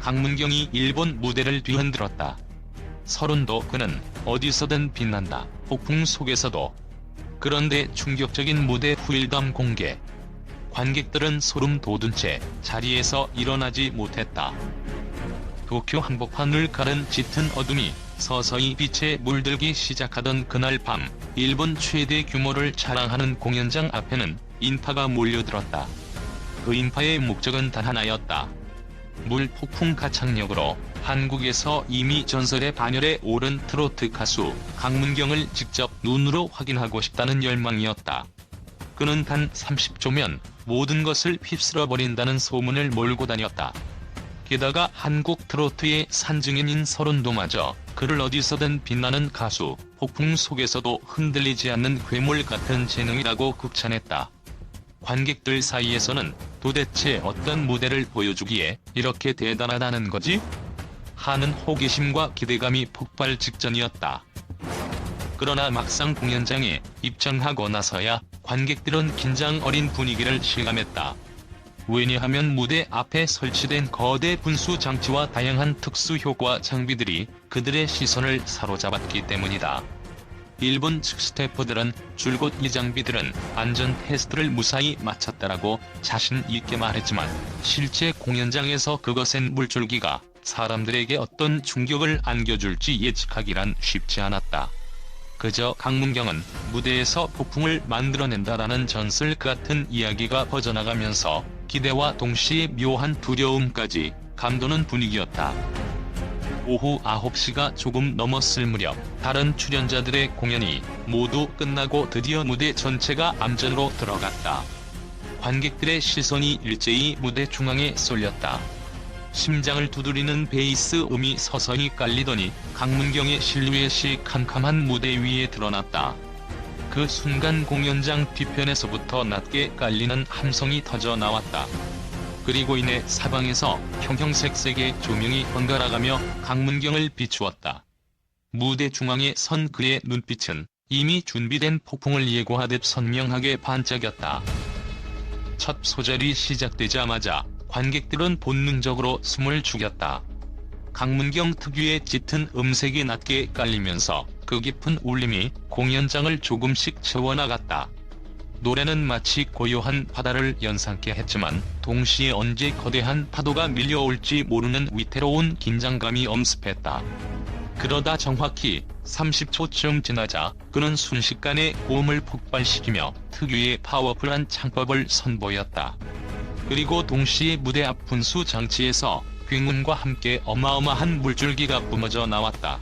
강문경이 일본 무대를 뒤흔들었다. 서른도 그는 어디서든 빛난다. 폭풍 속에서도. 그런데 충격적인 무대 후일담 공개. 관객들은 소름 돋은 채 자리에서 일어나지 못했다. 도쿄 한복판을 가른 짙은 어둠이 서서히 빛에 물들기 시작하던 그날 밤, 일본 최대 규모를 자랑하는 공연장 앞에는 인파가 몰려들었다. 그 인파의 목적은 단 하나였다. 물폭풍 가창력으로 한국에서 이미 전설의 반열에 오른 트로트 가수 강문경을 직접 눈으로 확인하고 싶다는 열망이었다. 그는 단 30초면 모든 것을 휩쓸어 버린다는 소문을 몰고 다녔다. 게다가 한국 트로트의 산증인인 서른도마저 그를 어디서든 빛나는 가수, 폭풍 속에서도 흔들리지 않는 괴물 같은 재능이라고 극찬했다. 관객들 사이에서는 도대체 어떤 무대를 보여주기에 이렇게 대단하다는 거지? 하는 호기심과 기대감이 폭발 직전이었다. 그러나 막상 공연장에 입장하고 나서야 관객들은 긴장 어린 분위기를 실감했다. 왜냐하면 무대 앞에 설치된 거대 분수 장치와 다양한 특수 효과 장비들이 그들의 시선을 사로잡았기 때문이다. 일본 측 스태프들은 줄곧 이 장비들은 안전 테스트를 무사히 마쳤다라고 자신 있게 말했지만 실제 공연장에서 그것엔 물줄기가 사람들에게 어떤 충격을 안겨줄지 예측하기란 쉽지 않았다. 그저 강문경은 무대에서 폭풍을 만들어낸다라는 전설 같은 이야기가 퍼져나가면서 기대와 동시에 묘한 두려움까지 감도는 분위기였다. 오후 9시가 조금 넘었을 무렵 다른 출연자들의 공연이 모두 끝나고 드디어 무대 전체가 암전으로 들어갔다. 관객들의 시선이 일제히 무대 중앙에 쏠렸다. 심장을 두드리는 베이스 음이 서서히 깔리더니 강문경의 실루엣이 캄캄한 무대 위에 드러났다. 그 순간 공연장 뒤편에서부터 낮게 깔리는 함성이 터져 나왔다. 그리고 이내 사방에서 형형색색의 조명이 번갈아가며 강문경을 비추었다. 무대 중앙에 선 그의 눈빛은 이미 준비된 폭풍을 예고하듯 선명하게 반짝였다. 첫 소절이 시작되자마자 관객들은 본능적으로 숨을 죽였다. 강문경 특유의 짙은 음색이 낮게 깔리면서 그 깊은 울림이 공연장을 조금씩 채워나갔다. 노래는 마치 고요한 바다를 연상케 했지만 동시에 언제 거대한 파도가 밀려올지 모르는 위태로운 긴장감이 엄습했다. 그러다 정확히 30초쯤 지나자 그는 순식간에 고음을 폭발시키며 특유의 파워풀한 창법을 선보였다. 그리고 동시에 무대 앞 분수 장치에서 굉음과 함께 어마어마한 물줄기가 뿜어져 나왔다.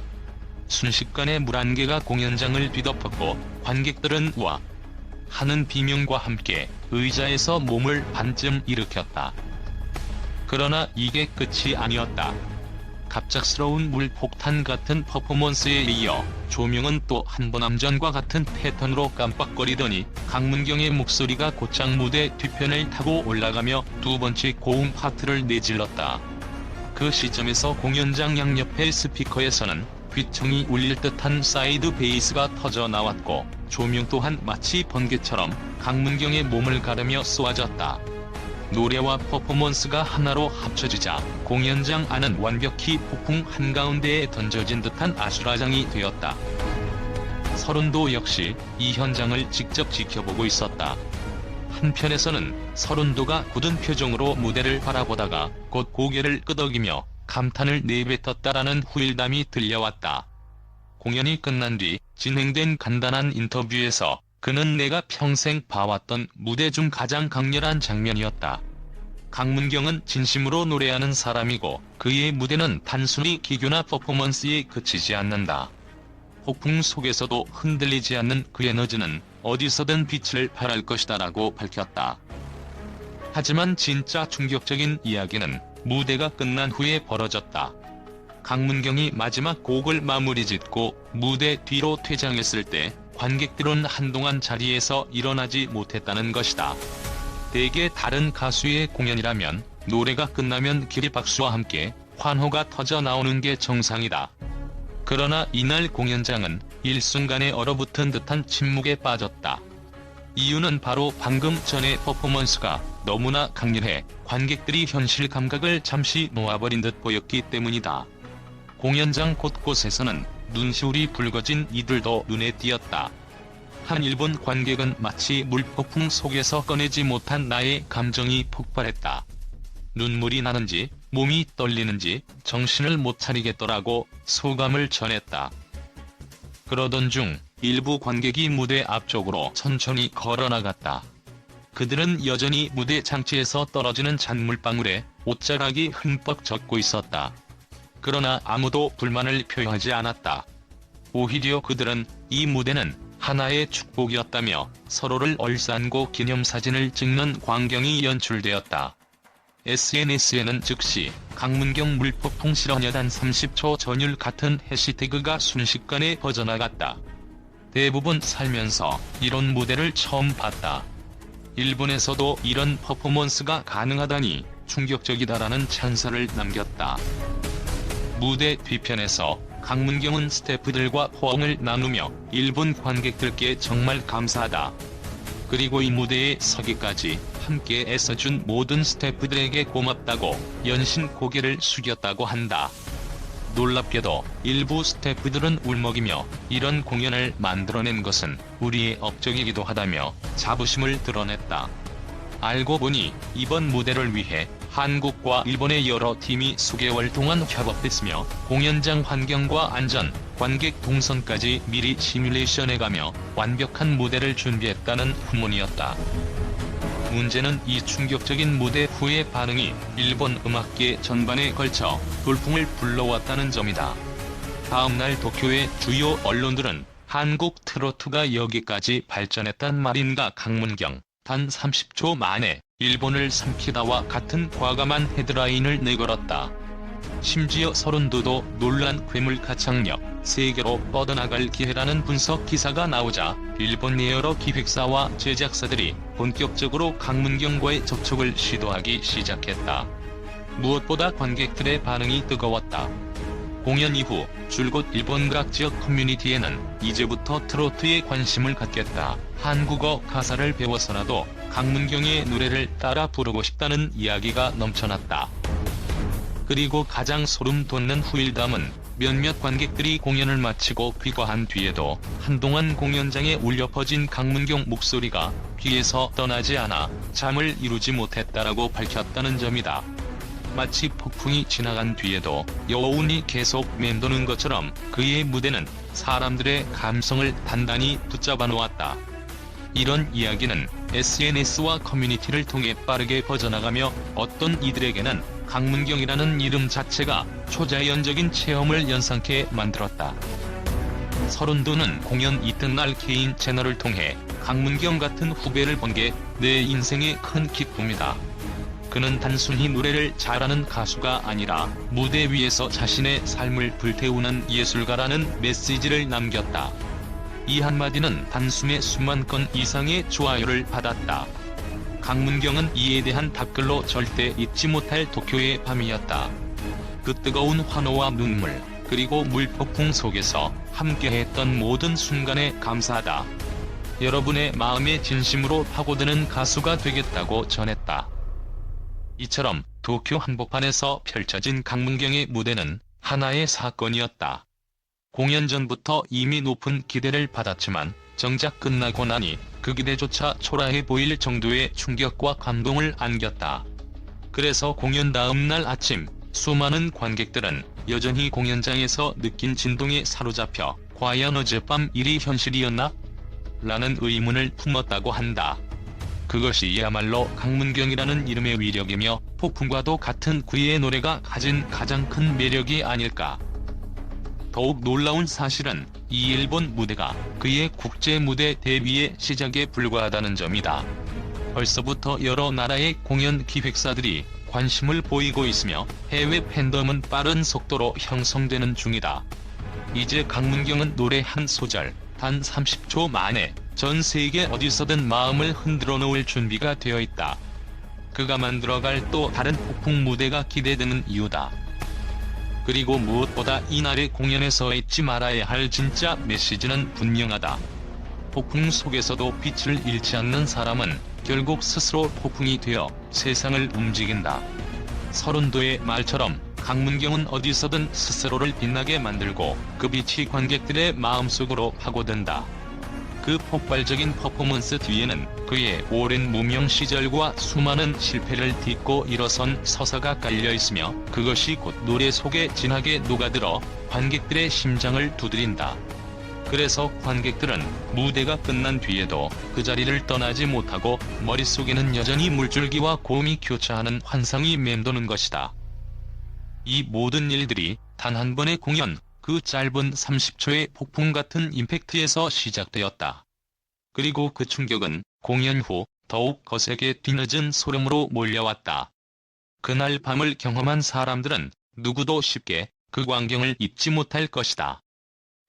순식간에 물 한 개가 공연장을 뒤덮었고 관객들은 와 하는 비명과 함께 의자에서 몸을 반쯤 일으켰다. 그러나 이게 끝이 아니었다. 갑작스러운 물폭탄 같은 퍼포먼스에 이어 조명은 또 한 번 암전과 같은 패턴으로 깜빡거리더니 강문경의 목소리가 곧장 무대 뒤편을 타고 올라가며 두 번째 고음 파트를 내질렀다. 그 시점에서 공연장 양옆의 스피커에서는 귀청이 울릴 듯한 사이드 베이스가 터져 나왔고 조명 또한 마치 번개처럼 강문경의 몸을 가르며 쏘아졌다. 노래와 퍼포먼스가 하나로 합쳐지자 공연장 안은 완벽히 폭풍 한가운데에 던져진 듯한 아수라장이 되었다. 서른도 역시 이 현장을 직접 지켜보고 있었다. 한편에서는 서른도가 굳은 표정으로 무대를 바라보다가 곧 고개를 끄덕이며 감탄을 내뱉었다라는 후일담이 들려왔다. 공연이 끝난 뒤 진행된 간단한 인터뷰에서 그는 내가 평생 봐왔던 무대 중 가장 강렬한 장면이었다. 강문경은 진심으로 노래하는 사람이고 그의 무대는 단순히 기교나 퍼포먼스에 그치지 않는다. 폭풍 속에서도 흔들리지 않는 그 에너지는 어디서든 빛을 발할 것이다 라고 밝혔다. 하지만 진짜 충격적인 이야기는 무대가 끝난 후에 벌어졌다. 강문경이 마지막 곡을 마무리 짓고 무대 뒤로 퇴장했을 때 관객들은 한동안 자리에서 일어나지 못했다는 것이다. 대개 다른 가수의 공연이라면 노래가 끝나면 기립박수와 함께 환호가 터져 나오는 게 정상이다. 그러나 이날 공연장은 일순간에 얼어붙은 듯한 침묵에 빠졌다. 이유는 바로 방금 전의 퍼포먼스가 너무나 강렬해 관객들이 현실 감각을 잠시 놓아버린 듯 보였기 때문이다. 공연장 곳곳에서는 눈시울이 붉어진 이들도 눈에 띄었다. 한 일본 관객은 마치 물폭풍 속에서 꺼내지 못한 나의 감정이 폭발했다. 눈물이 나는지 몸이 떨리는지 정신을 못 차리겠더라고 소감을 전했다. 그러던 중 일부 관객이 무대 앞쪽으로 천천히 걸어나갔다. 그들은 여전히 무대 장치에서 떨어지는 잔물방울에 옷자락이 흠뻑 젖고 있었다. 그러나 아무도 불만을 표하지 않았다. 오히려 그들은 이 무대는 하나의 축복이었다며 서로를 얼싸안고 기념사진을 찍는 광경이 연출되었다. SNS에는 즉시 강문경 물폭풍 실현 여단 30초 전율 같은 해시태그가 순식간에 퍼져나갔다. 대부분 살면서 이런 무대를 처음 봤다. 일본에서도 이런 퍼포먼스가 가능하다니 충격적이다라는 찬사를 남겼다. 무대 뒤편에서 강문경은 스태프들과 호응을 나누며 일본 관객들께 정말 감사하다. 그리고 이 무대에 서기까지 함께 애써준 모든 스태프들에게 고맙다고 연신 고개를 숙였다고 한다. 놀랍게도 일부 스태프들은 울먹이며 이런 공연을 만들어낸 것은 우리의 업적이기도 하다며 자부심을 드러냈다. 알고 보니 이번 무대를 위해 한국과 일본의 여러 팀이 수개월 동안 협업했으며 공연장 환경과 안전, 관객 동선까지 미리 시뮬레이션해가며 완벽한 무대를 준비했다는 후문이었다. 문제는 이 충격적인 무대 후의 반응이 일본 음악계 전반에 걸쳐 돌풍을 불러왔다는 점이다. 다음날 도쿄의 주요 언론들은 한국 트로트가 여기까지 발전했단 말인가 강문경 단 30초 만에 일본을 삼키다와 같은 과감한 헤드라인을 내걸었다. 심지어 서른도도 논란 괴물 가창력, 세계로 뻗어나갈 기회라는 분석 기사가 나오자 일본 내 여러 기획사와 제작사들이 본격적으로 강문경과의 접촉을 시도하기 시작했다. 무엇보다 관객들의 반응이 뜨거웠다. 공연 이후 줄곧 일본 각 지역 커뮤니티에는 이제부터 트로트에 관심을 갖겠다. 한국어 가사를 배워서라도 강문경의 노래를 따라 부르고 싶다는 이야기가 넘쳐났다. 그리고 가장 소름 돋는 후일담은 몇몇 관객들이 공연을 마치고 귀가한 뒤에도 한동안 공연장에 울려 퍼진 강문경 목소리가 귀에서 떠나지 않아 잠을 이루지 못했다라고 밝혔다는 점이다. 마치 폭풍이 지나간 뒤에도 여운이 계속 맴도는 것처럼 그의 무대는 사람들의 감성을 단단히 붙잡아 놓았다. 이런 이야기는 SNS와 커뮤니티를 통해 빠르게 퍼져나가며 어떤 이들에게는 강문경이라는 이름 자체가 초자연적인 체험을 연상케 만들었다. 서른도는 공연 이튿날 개인 채널을 통해 강문경 같은 후배를 본 게 내 인생의 큰 기쁨이다. 그는 단순히 노래를 잘하는 가수가 아니라 무대 위에서 자신의 삶을 불태우는 예술가라는 메시지를 남겼다. 이 한마디는 단숨에 수만 건 이상의 좋아요를 받았다. 강문경은 이에 대한 답글로 절대 잊지 못할 도쿄의 밤이었다. 그 뜨거운 환호와 눈물, 그리고 물폭풍 속에서 함께했던 모든 순간에 감사하다. 여러분의 마음에 진심으로 파고드는 가수가 되겠다고 전했다. 이처럼 도쿄 한복판에서 펼쳐진 강문경의 무대는 하나의 사건이었다. 공연 전부터 이미 높은 기대를 받았지만 정작 끝나고 나니 그 기대조차 초라해 보일 정도의 충격과 감동을 안겼다. 그래서 공연 다음 날 아침 수많은 관객들은 여전히 공연장에서 느낀 진동에 사로잡혀 과연 어젯밤 일이 현실이었나? 라는 의문을 품었다고 한다. 그것이야말로 강문경이라는 이름의 위력이며 폭풍과도 같은 그의 노래가 가진 가장 큰 매력이 아닐까. 더욱 놀라운 사실은 이 일본 무대가 그의 국제 무대 데뷔의 시작에 불과하다는 점이다. 벌써부터 여러 나라의 공연 기획사들이 관심을 보이고 있으며 해외 팬덤은 빠른 속도로 형성되는 중이다. 이제 강문경은 노래 한 소절, 단 30초 만에 전 세계 어디서든 마음을 흔들어 놓을 준비가 되어 있다. 그가 만들어갈 또 다른 폭풍 무대가 기대되는 이유다. 그리고 무엇보다 이날의 공연에서 잊지 말아야 할 진짜 메시지는 분명하다. 폭풍 속에서도 빛을 잃지 않는 사람은 결국 스스로 폭풍이 되어 세상을 움직인다. 서른도의 말처럼 강문경은 어디서든 스스로를 빛나게 만들고 그 빛이 관객들의 마음속으로 파고든다. 그 폭발적인 퍼포먼스 뒤에는 그의 오랜 무명 시절과 수많은 실패를 딛고 일어선 서사가 깔려 있으며 그것이 곧 노래 속에 진하게 녹아들어 관객들의 심장을 두드린다. 그래서 관객들은 무대가 끝난 뒤에도 그 자리를 떠나지 못하고 머릿속에는 여전히 물줄기와 곰이 교차하는 환상이 맴도는 것이다. 이 모든 일들이 단 한 번의 공연, 그 짧은 30초의 폭풍 같은 임팩트에서 시작되었다. 그리고 그 충격은 공연 후 더욱 거세게 뒤늦은 소름으로 몰려왔다. 그날 밤을 경험한 사람들은 누구도 쉽게 그 광경을 잊지 못할 것이다.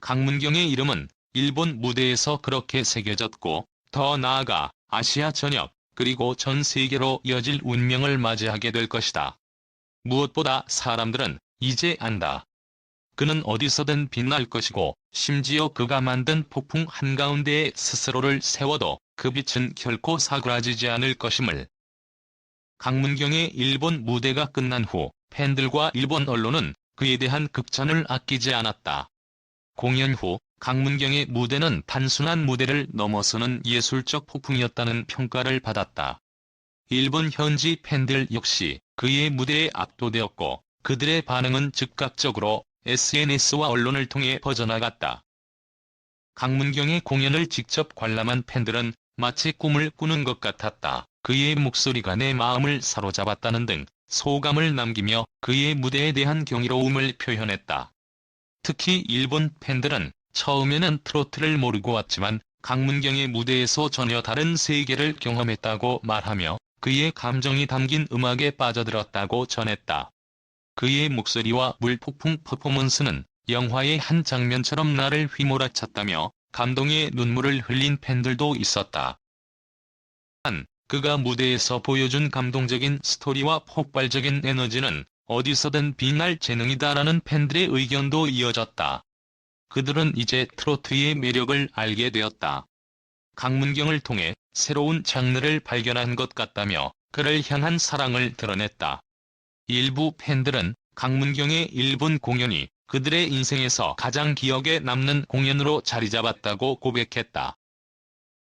강문경의 이름은 일본 무대에서 그렇게 새겨졌고 더 나아가 아시아 전역 그리고 전 세계로 이어질 운명을 맞이하게 될 것이다. 무엇보다 사람들은 이제 안다. 그는 어디서든 빛날 것이고 심지어 그가 만든 폭풍 한가운데에 스스로를 세워도 그 빛은 결코 사그라지지 않을 것임을. 강문경의 일본 무대가 끝난 후 팬들과 일본 언론은 그에 대한 극찬을 아끼지 않았다. 공연 후 강문경의 무대는 단순한 무대를 넘어서는 예술적 폭풍이었다는 평가를 받았다. 일본 현지 팬들 역시 그의 무대에 압도되었고 그들의 반응은 즉각적으로 SNS와 언론을 통해 퍼져나갔다. 강문경의 공연을 직접 관람한 팬들은 마치 꿈을 꾸는 것 같았다. 그의 목소리가 내 마음을 사로잡았다는 등 소감을 남기며 그의 무대에 대한 경이로움을 표현했다. 특히 일본 팬들은 처음에는 트로트를 모르고 왔지만 강문경의 무대에서 전혀 다른 세계를 경험했다고 말하며 그의 감정이 담긴 음악에 빠져들었다고 전했다. 그의 목소리와 물폭풍 퍼포먼스는 영화의 한 장면처럼 나를 휘몰아쳤다며 감동의 눈물을 흘린 팬들도 있었다. 한, 그가 무대에서 보여준 감동적인 스토리와 폭발적인 에너지는 어디서든 빛날 재능이다라는 팬들의 의견도 이어졌다. 그들은 이제 트로트의 매력을 알게 되었다. 강문경을 통해 새로운 장르를 발견한 것 같다며 그를 향한 사랑을 드러냈다. 일부 팬들은 강문경의 일본 공연이 그들의 인생에서 가장 기억에 남는 공연으로 자리 잡았다고 고백했다.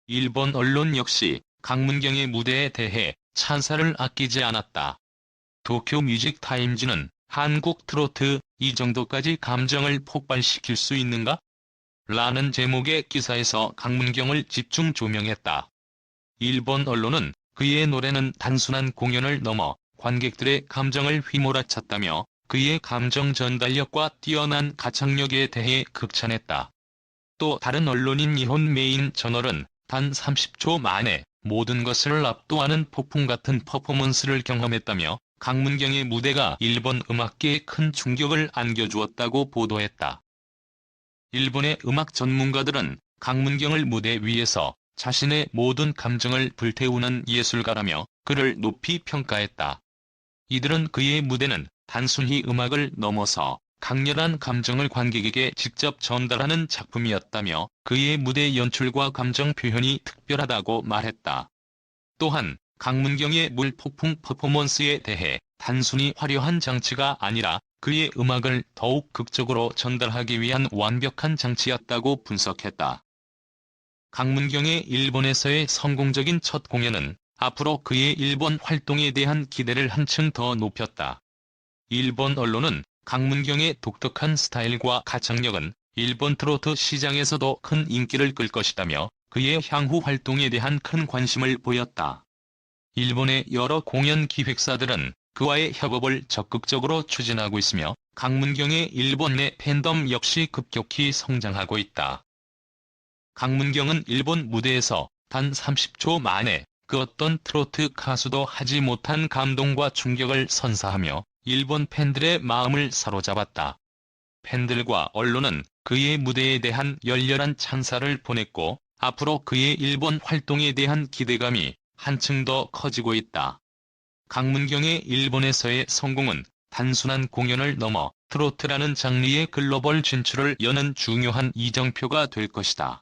일본 언론 역시 강문경의 무대에 대해 찬사를 아끼지 않았다. 도쿄 뮤직 타임즈는 한국 트로트 이 정도까지 감정을 폭발시킬 수 있는가? 라는 제목의 기사에서 강문경을 집중 조명했다. 일본 언론은 그의 노래는 단순한 공연을 넘어 관객들의 감정을 휘몰아쳤다며 그의 감정 전달력과 뛰어난 가창력에 대해 극찬했다. 또 다른 언론인 일본 메인 저널은 단 30초 만에 모든 것을 압도하는 폭풍 같은 퍼포먼스를 경험했다며 강문경의 무대가 일본 음악계에 큰 충격을 안겨주었다고 보도했다. 일본의 음악 전문가들은 강문경을 무대 위에서 자신의 모든 감정을 불태우는 예술가라며 그를 높이 평가했다. 이들은 그의 무대는 단순히 음악을 넘어서 강렬한 감정을 관객에게 직접 전달하는 작품이었다며 그의 무대 연출과 감정 표현이 특별하다고 말했다. 또한 강문경의 물폭풍 퍼포먼스에 대해 단순히 화려한 장치가 아니라 그의 음악을 더욱 극적으로 전달하기 위한 완벽한 장치였다고 분석했다. 강문경의 일본에서의 성공적인 첫 공연은 앞으로 그의 일본 활동에 대한 기대를 한층 더 높였다. 일본 언론은 강문경의 독특한 스타일과 가창력은 일본 트로트 시장에서도 큰 인기를 끌 것이다며 그의 향후 활동에 대한 큰 관심을 보였다. 일본의 여러 공연 기획사들은 그와의 협업을 적극적으로 추진하고 있으며 강문경의 일본 내 팬덤 역시 급격히 성장하고 있다. 강문경은 일본 무대에서 단 30초 만에 그 어떤 트로트 가수도 하지 못한 감동과 충격을 선사하며 일본 팬들의 마음을 사로잡았다. 팬들과 언론은 그의 무대에 대한 열렬한 찬사를 보냈고 앞으로 그의 일본 활동에 대한 기대감이 한층 더 커지고 있다. 강문경의 일본에서의 성공은 단순한 공연을 넘어 트로트라는 장르의 글로벌 진출을 여는 중요한 이정표가 될 것이다.